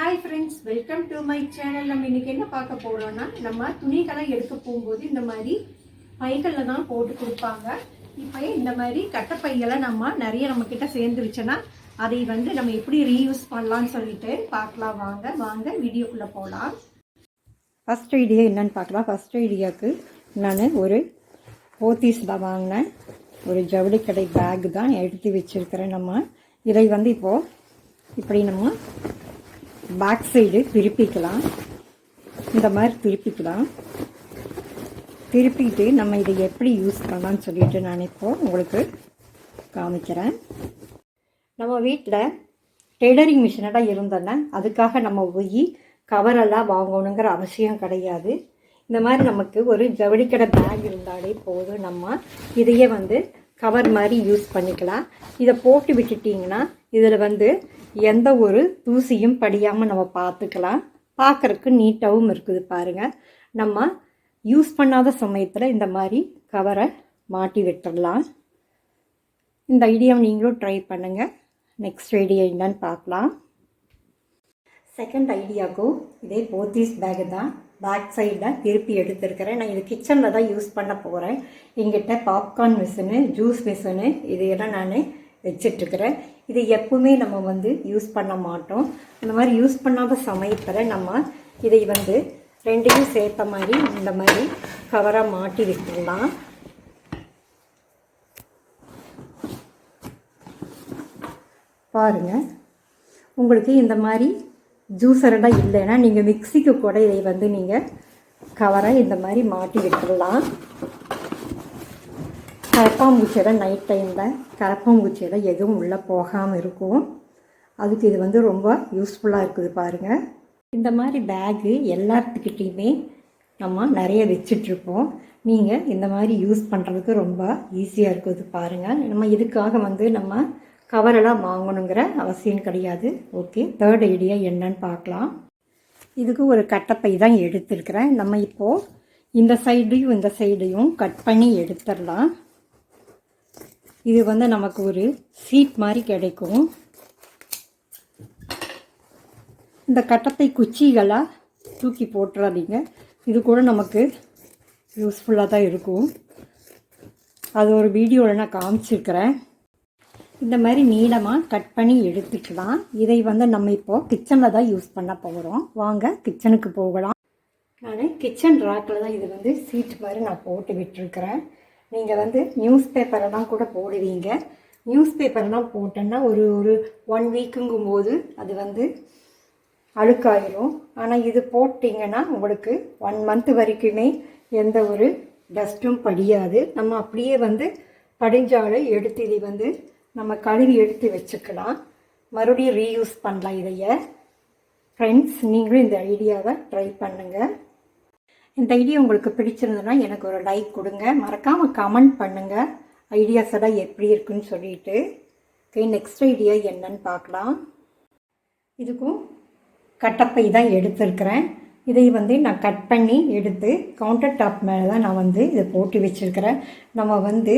Hi friends welcome to my channel நம்ம இன்றைக்கி என்ன பார்க்க போகிறோன்னா நம்ம துணிகளை எடுக்க போகும்போது இந்த மாதிரி பைகளில் தான் போட்டு கொடுப்பாங்க. இப்போ இந்த மாதிரி கட்டப்பைகளை நம்ம நிறைய நம்மக்கிட்ட சேர்ந்துருச்சுன்னா அதை வந்து நம்ம எப்படி ரீயூஸ் பண்ணலாம்னு சொல்லிட்டு பார்க்கலாம். வாங்க வாங்க வீடியோக்குள்ளே போகலாம் ஃபஸ்ட் ஐடியா என்னன்னு பார்க்கலாம். ஃபஸ்ட் ஐடியாவுக்கு நான் ஒரு போத்தீஸில் வாங்கினேன். ஒரு ஜவுளி கடை பேக் தான் எடுத்து வச்சுருக்கிறேன் நம்ம. இதை வந்து இப்போது இப்படி நம்ம பேக் சைடு திருப்பிக்கலாம். இந்த மாதிரி திருப்பிக்கலாம். திருப்பிட்டு நம்ம இதை எப்படி யூஸ் பண்ணலாம்னு சொல்லிட்டு நான் இப்போது உங்களுக்கு காமிக்கிறேன். நம்ம வீட்டில் டெய்லரிங் மிஷினெல்லாம் இருந்தோன்னா அதுக்காக நம்ம போய் கவரெல்லாம் வாங்கணுங்கிற அவசியம் கிடையாது. இந்த மாதிரி நமக்கு ஒரு ஜவுளிக்கடை பேக் இருந்தாலே போதும். நம்ம இதையே வந்து கவர் மாதிரி யூஸ் பண்ணிக்கலாம். இதை போட்டு விட்டுட்டிங்கன்னா இதில் வந்து எந்த ஒரு தூசியும் படியாமல் நம்ம பார்த்துக்கலாம். பார்க்குறக்கு நீட்டாகவும் இருக்குது பாருங்கள் நம்ம யூஸ் பண்ணாத சமயத்தில் இந்த மாதிரி கவரை மாட்டி விட்டுடலாம் இந்த ஐடியாவை நீங்களும் ட்ரை பண்ணுங்கள் நெக்ஸ்ட் ஐடியா என்னன்னு பார்க்கலாம். செகண்ட் ஐடியாவுக்கும் இதே போத்தீஸ் பேக்கு தான். பேக் சைடில் திருப்பி எடுத்திருக்கிறேன். நான் இது கிச்சனில் தான் யூஸ் பண்ண போகிறேன் எங்கிட்ட பாப்கார்ன் மிஷினு ஜூஸ் மிஷினு இதையெல்லாம் நான் வச்சிட்ருக்கிறேன். இது எப்பவுமே நம்ம வந்து யூஸ் பண்ண மாட்டோம். அந்த மாதிரி யூஸ் பண்ணாத சமயத்தில் நம்ம இதை வந்து ரெண்டையும் சேர்த்த மாதிரி இந்த மாதிரி கவராக மாட்டி விட்டுடலாம். பாருங்கள் உங்களுக்கு இந்த மாதிரி ஜூஸரெல்லாம் இல்லைன்னா நீங்கள் மிக்சிக்கு கூட இதை வந்து நீங்கள் கவரை இந்த மாதிரி மாட்டி விட்டுடலாம். கரப்பாம்பூச்சியெல்லாம் நைட் டைமில் கரப்பாம்பூச்சியில் எதுவும் உள்ளே போகாமல் இருக்கும். அதுக்கு இது வந்து ரொம்ப யூஸ்ஃபுல்லாக இருக்குது பாருங்கள் இந்த மாதிரி பேகு எல்லாத்துக்கிட்டேயுமே நம்ம நிறைய வச்சிட்ருப்போம் நீங்கள் இந்த மாதிரி யூஸ் பண்ணுறதுக்கு ரொம்ப ஈஸியாக இருக்குது பாருங்கள் நம்ம இதுக்காக வந்து நம்ம கவரெல்லாம் வாங்கணுங்கிற அவசியம் கிடையாது. ஓகே தேர்ட் ஐடியா என்னன்னு பார்க்கலாம். இதுக்கு ஒரு கட்டப்பை தான் எடுத்துருக்கிறேன். நம்ம இப்போது இந்த சைடையும் இந்த சைடையும் கட் பண்ணி எடுத்துடலாம். இது வந்து நமக்கு ஒரு சீட் மாதிரி கிடைக்கும். இந்த கட்டப்பை குச்சிகளாக தூக்கி போட்டுறாதீங்க. இது கூட நமக்கு யூஸ்ஃபுல்லாக தான் இருக்கும். அது ஒரு வீடியோவில் நான் காமிச்சிருக்கிறேன். இந்த மாதிரி நீளமாக கட் பண்ணி எடுத்துக்கலாம். இதை வந்து நம்ம இப்போது கிச்சனில் தான் யூஸ் பண்ண போகிறோம் வாங்க கிச்சனுக்கு போகலாம். நான் கிச்சன் ராக்கில் தான் இது வந்து சீட் மாதிரி நான் போட்டு விட்டுருக்கிறேன். நீங்கள் வந்து நியூஸ் பேப்பரெல்லாம் கூட போடுவீங்க. நியூஸ் பேப்பர்லாம் போட்டோன்னா ஒரு ஒரு ஒன் வீக்குங்கும் போது அது வந்து அழுக்காயிரும். ஆனால் இது போட்டிங்கன்னா உங்களுக்கு ஒன் மந்த் வரைக்குமே எந்த ஒரு டஸ்ட்டும் படியாது. நம்ம அப்படியே வந்து படிஞ்சாலும் எடுத்து இதை வந்து நம்ம கழுவி எடுத்து வச்சுக்கலாம். மறுபடியும் ரீயூஸ் பண்ணலாம் இதைய. ஃப்ரெண்ட்ஸ் நீங்களும் இந்த ஐடியாவை ட்ரை பண்ணுங்கள் இந்த ஐடியா உங்களுக்கு பிடிச்சிருந்ததுன்னா எனக்கு ஒரு லைக் கொடுங்க. மறக்காமல் கமெண்ட் பண்ணுங்கள் ஐடியாஸ் எல்லாம் எப்படி இருக்குன்னு சொல்லிட்டு. ஓகே நெக்ஸ்ட் ஐடியா என்னன்னு பார்க்கலாம். இதுக்கும் கட்டப்பை தான் எடுத்திருக்கிறேன். இதை வந்து நான் கட் பண்ணி எடுத்து கவுண்டர் டாப் மேலே தான் நான் வந்து இதை போட்டு வச்சுருக்கிறேன். நம்ம வந்து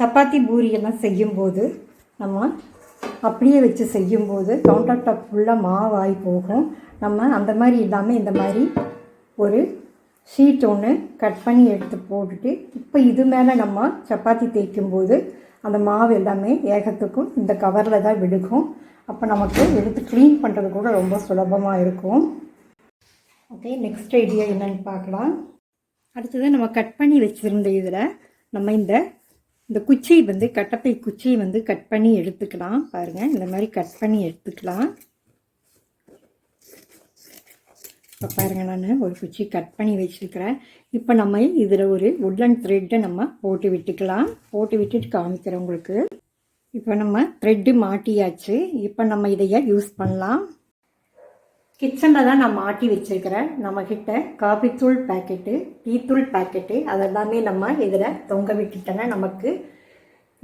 சப்பாத்தி பூரியெல்லாம் செய்யும்போது நம்ம அப்படியே வச்சு செய்யும்போது கவுண்டர் டாப் ஃபுல்லாக மாவாகி போகும். நம்ம அந்த மாதிரி இல்லாமல் இந்த மாதிரி ஒரு ஷீட் ஒன்று கட் பண்ணி எடுத்து போட்டுட்டு இப்போ இது மேலே நம்ம சப்பாத்தி தேய்க்கும்போது அந்த மாவு எல்லாமே ஏகத்துக்கும் இந்த கவரில் தான் விழுகும். அப்போ நமக்கு எடுத்து க்ளீன் பண்ணுறது கூட ரொம்ப சுலபமாக இருக்கும். ஓகே நெக்ஸ்ட் ஐடியா என்னென்னு பார்க்கலாம். அடுத்தது நம்ம கட் பண்ணி வச்சுருந்த இதில் நம்ம இந்த இந்த குச்சியை வந்து கட்டப்பை குச்சியை வந்து கட் பண்ணி எடுத்துக்கலாம். பாருங்கள் இந்த மாதிரி கட் பண்ணி எடுத்துக்கலாம். இப்போ பாருங்கள் நான் ஒரு குச்சி கட் பண்ணி வச்சுருக்கிறேன். இப்போ நம்ம இதில் ஒரு உட்லன் த்ரெட்டை நம்ம போட்டு விட்டுக்கலாம். போட்டு விட்டுட்டு காமிக்கிறேன் உங்களுக்கு. இப்போ நம்ம த்ரெட்டு மாட்டியாச்சு. இப்போ நம்ம இதைய யூஸ் பண்ணலாம். கிச்சனில் தான் நான் மாட்டி வச்சுருக்கிறேன். நம்மக்கிட்ட காஃபித்தூள் பேக்கெட்டு டீத்தூள் பேக்கெட்டு அதெல்லாமே நம்ம இதில் தொங்க விட்டுட்டோன்னா நமக்கு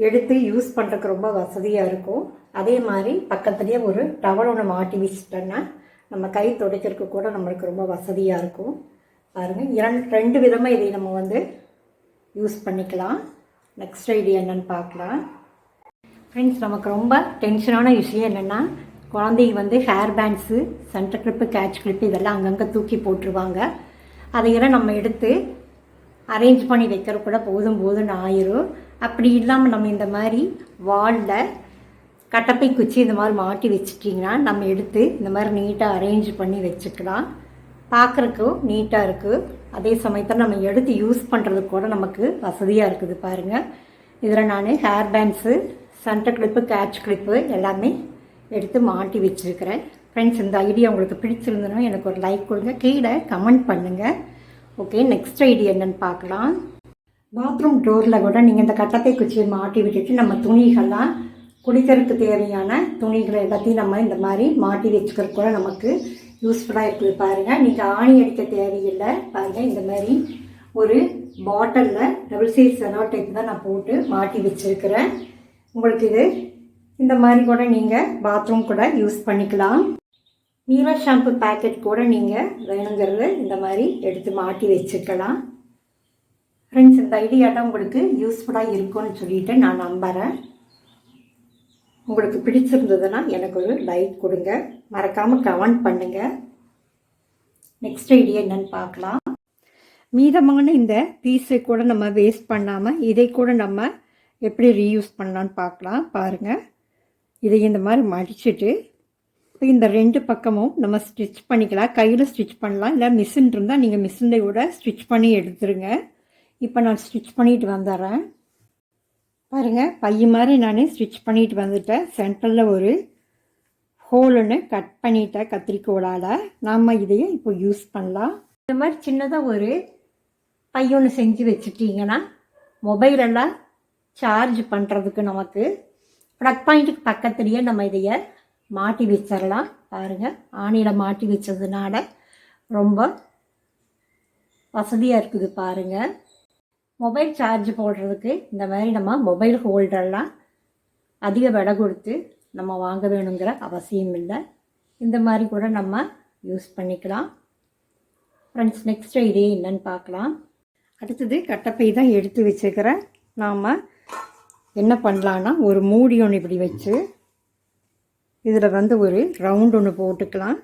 எடுத்து யூஸ் பண்ணுறதுக்கு ரொம்ப வசதியாக இருக்கும். அதே மாதிரி பக்கத்துலேயே ஒரு டவல் ஒன்று மாட்டி வச்சுட்டோன்னா நம்ம கை துடைக்கிறதுக்கு கூட நம்மளுக்கு ரொம்ப வசதியாக இருக்கும். பாருங்கள் இரண்டு ரெண்டு விதமாக இதை நம்ம வந்து யூஸ் பண்ணிக்கலாம். நெக்ஸ்ட் ஐடியா என்னென்னு பார்க்கலாம். ஃப்ரெண்ட்ஸ் நமக்கு ரொம்ப டென்ஷனான விஷயம் என்னென்னா குழந்தைக்கு வந்து hair bands centre clip catch clip இதெல்லாம் அங்கங்கே தூக்கி போட்டுருவாங்க. அதையெல்லாம் நம்ம எடுத்து அரேஞ்ச் பண்ணி வைக்கிற கூட போதும் போதும்னு ஆயிரும். அப்படி இல்லாமல் நம்ம இந்த மாதிரி வாலில் கட்டப்பை குச்சி இந்த மாதிரி மாட்டி வச்சுட்டிங்கன்னா நம்ம எடுத்து இந்த மாதிரி நீட்டாக அரேஞ்ச் பண்ணி வச்சுக்கலாம். பார்க்குறக்கும் நீட்டாக இருக்குது அதே சமயத்தில் நம்ம எடுத்து யூஸ் பண்ணுறதுக்கு கூட நமக்கு வசதியாக இருக்குது பாருங்கள் இதில் நான் hair bands centre clip catch clip எல்லாமே எடுத்து மாட்டி வச்சுருக்கிறேன். ஃப்ரெண்ட்ஸ் இந்த ஐடியா உங்களுக்கு பிடிச்சிருந்ததுன்னா எனக்கு ஒரு லைக் கொடுங்க. கீழே கமெண்ட் பண்ணுங்கள் ஓகே நெக்ஸ்ட் ஐடியா என்னன்னு பார்க்கலாம். பாத்ரூம் டோரில் கூட நீங்கள் இந்த கட்டத்தை குச்சியை மாட்டி விட்டுட்டு நம்ம துணிகள்லாம் குடிக்கிறதுக்கு தேவையான துணிகளை எல்லாத்தையும் நம்ம இந்த மாதிரி மாட்டி வச்சுக்கிறது கூட நமக்கு யூஸ்ஃபுல்லாக இருக்குது பாருங்கள் நீங்கள் ஆணி அடிக்க தேவையில்லை. பாருங்கள் இந்த மாதிரி ஒரு பாட்டிலில் டபுள் சைஸ் செலோ டைப் தான் நான் போட்டு மாட்டி வச்சுருக்கிறேன். உங்களுக்கு இது இந்த மாதிரி கூட நீங்கள் பாத்ரூம் கூட யூஸ் பண்ணிக்கலாம். நீரா ஷாம்பு பேக்கெட் கூட நீங்கள் வேணுங்கிறத இந்த மாதிரி எடுத்து மாட்டி வச்சுக்கலாம். ஃப்ரெண்ட்ஸ் இந்த ஐடியாட்டம் உங்களுக்கு யூஸ்ஃபுல்லாக இருக்கும்னு சொல்லிட்டு நான் நம்புகிறேன் உங்களுக்கு பிடிச்சிருந்ததுன்னா எனக்கு ஒரு லைக் கொடுங்க. மறக்காமல் கமெண்ட் பண்ணுங்கள் நெக்ஸ்ட் ஐடியா என்னன்னு பார்க்கலாம். மீதமான இந்த பீஸை கூட நம்ம வேஸ்ட் பண்ணாமல் இதை கூட நம்ம எப்படி ரீயூஸ் பண்ணலான்னு பார்க்கலாம். பாருங்கள் இதை இந்த மாதிரி மடிச்சுட்டு இப்போ இந்த ரெண்டு பக்கமும் நம்ம ஸ்டிச் பண்ணிக்கலாம். கையில் ஸ்டிச் பண்ணலாம். இல்லை மிஷின் இருந்தால் நீங்கள் மிஷினை கூட ஸ்டிச் பண்ணி எடுத்துருங்க. இப்போ நான் ஸ்டிச் பண்ணிட்டு வந்துடுறேன். பாருங்கள் பைய மாதிரி நான் ஸ்டிச் பண்ணிட்டு வந்துட்டேன். சென்டரில் ஒரு ஹோலுன்னு கட் பண்ணிட்டேன் கத்திரிக்கோளால். நாம் இதையே இப்போ யூஸ் பண்ணலாம். இந்த மாதிரி சின்னதாக ஒரு பையொன்று செஞ்சு வச்சுட்டிங்கன்னா மொபைலெல்லாம் சார்ஜ் பண்ணுறதுக்கு நமக்கு ப்ளக் பாயிண்ட்டுக்கு பக்கத்துலேயே நம்ம இதைய மாட்டி வச்சிடலாம் பாருங்கள் ஆணியில் மாட்டி வச்சதுனால ரொம்ப வசதியாக இருக்குது பாருங்கள் மொபைல் சார்ஜ் போடுறதுக்கு இந்த மாதிரி நம்ம மொபைல் ஹோல்டர்லாம் அதிக விலை கொடுத்து நம்ம வாங்க வேணுங்கிற அவசியம் இல்லை. இந்த மாதிரி கூட நம்ம யூஸ் பண்ணிக்கலாம். ஃப்ரெண்ட்ஸ் நெக்ஸ்ட் ஐடியா என்னன்னு பார்க்கலாம். அடுத்தது கட்டப்பை தான் எடுத்து வச்சுக்கிறேன். நாம் என்ன பண்ணலான்னா ஒரு மூடி ஒன்று இப்படி வச்சு இதில் வந்து ஒரு ரவுண்ட் ஒன்று போட்டுக்கலாம்.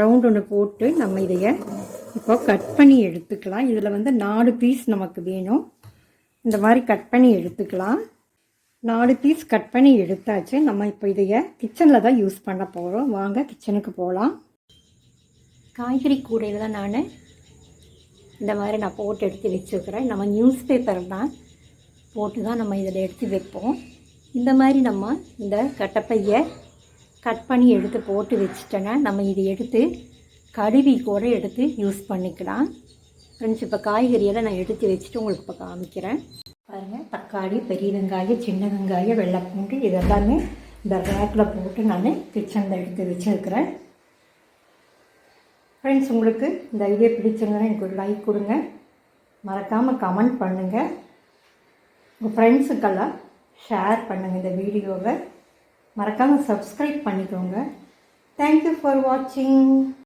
ரவுண்ட் ஒன்று போட்டு நம்ம இதைய இப்போ கட் பண்ணி எடுத்துக்கலாம். இதில் வந்து நாலு பீஸ் நமக்கு வேணும். இந்த மாதிரி கட் பண்ணி எடுத்துக்கலாம். நாலு பீஸ் கட் பண்ணி எடுத்தாச்சு. நம்ம இப்போ இதைய கிச்சனில் தான் யூஸ் பண்ண போகிறோம் வாங்க கிச்சனுக்கு போகலாம் காய்கறி கூடையில் தான் நான் இந்த மாதிரி நான் போட்டு எடுத்து வச்சுருக்கிறேன். நம்ம நியூஸ் பேப்பர் தான். போட்டு தான் நம்ம இதில் எடுத்து வைப்போம். இந்த மாதிரி நம்ம இந்த கட்டப்பையை கட் பண்ணி எடுத்து போட்டு வச்சுட்டோன்னா நம்ம இதை எடுத்து கழுவி கூட எடுத்து யூஸ் பண்ணிக்கலாம். ஃப்ரெண்ட்ஸ் இப்போ காய்கறியெல்லாம் நான் எடுத்து வச்சுட்டு உங்களுக்கு இப்போ காமிக்கிறேன். பாருங்கள் தக்காளி பெரிய வெங்காயம் சின்ன வெங்காயம் வெள்ளைப்பூண்டு இதெல்லாமே இந்த ரேக்கில் போட்டு நான் கிச்சனில் எடுத்து வச்சுருக்கிறேன். ஃப்ரெண்ட்ஸ் உங்களுக்கு இந்த ஐடியா பிடிச்சிருந்தா எனக்கு ஒரு லைக் கொடுங்க. மறக்காமல் கமெண்ட் பண்ணுங்கள் உங்கள் ஃப்ரெண்ட்ஸுக்கெல்லாம் ஷேர் பண்ணுங்கள் இந்த வீடியோவை. மறக்காமல் சப்ஸ்கிரைப் பண்ணிக்கோங்க. தேங்க்யூ ஃபார் வாட்சிங்